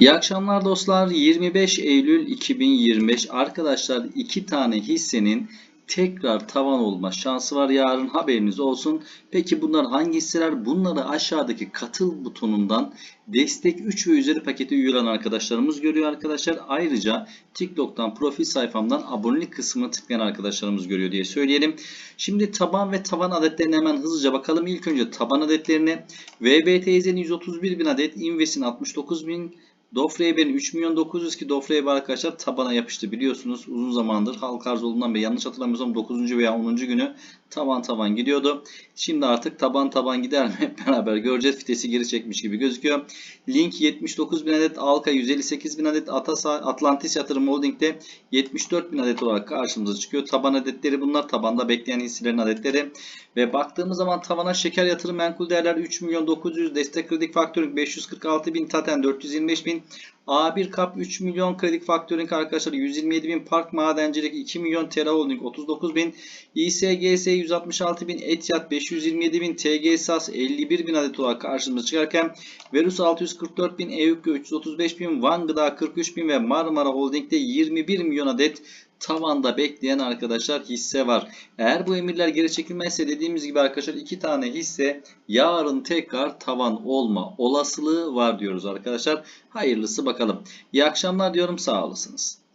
İyi akşamlar dostlar. 25 Eylül 2025 arkadaşlar iki tane hissenin tekrar tavan olma şansı var yarın haberiniz olsun. Peki bunlar hangi hisseler? Bunları aşağıdaki katıl butonundan destek 3 ve üzeri paketi üye olan arkadaşlarımız görüyor arkadaşlar. Ayrıca TikTok'tan profil sayfamdan abonelik kısmına tıklayan arkadaşlarımız görüyor diye söyleyelim. Şimdi taban ve tavan adetlerine hemen hızlıca bakalım. İlk önce taban adetlerine. VBTZ'nin 131 bin adet, Inves'in 69 bin, Dofre'nin 3 milyon 900 ki Dofre'ye arkadaşlar tabana yapıştı biliyorsunuz uzun zamandır halk arz olduğundan beri yanlış hatırlamıyorsam 9. veya 10. günü taban taban gidiyordu. Şimdi artık taban taban gider mi beraber göreceğiz. Fitesi geri çekmiş gibi gözüküyor. Link 79 bin adet, Alka 158 bin adet, Atasa, Atlantis Yatırım Holding'de 74 bin adet olarak karşımıza çıkıyor. Taban adetleri bunlar. Tabanda bekleyen hisselerin adetleri. Ve baktığımız zaman tavana şeker yatırım menkul değerler 3 milyon 900, destek kredi faktörü 546 bin, Taten 425 bin, A1 Kap 3 milyon kredi faktörün arkadaşlar 127 bin, Park Madencilik 2 milyon, Tera Holding 39 bin, İSGS 166 bin, Etiyat 527 bin, TGSAS 51 bin adet olarak karşımıza çıkarken Verus 644 bin, EUK 335 bin, Van Gıda 43 bin ve Marmara Holding'de 21 milyon adet tavanda bekleyen arkadaşlar hisse var. Eğer bu emirler geri çekilmezse dediğimiz gibi arkadaşlar iki tane hisse yarın tekrar tavan olma olasılığı var diyoruz arkadaşlar. Hayırlısı bakalım. İyi akşamlar diyorum sağ olasınız.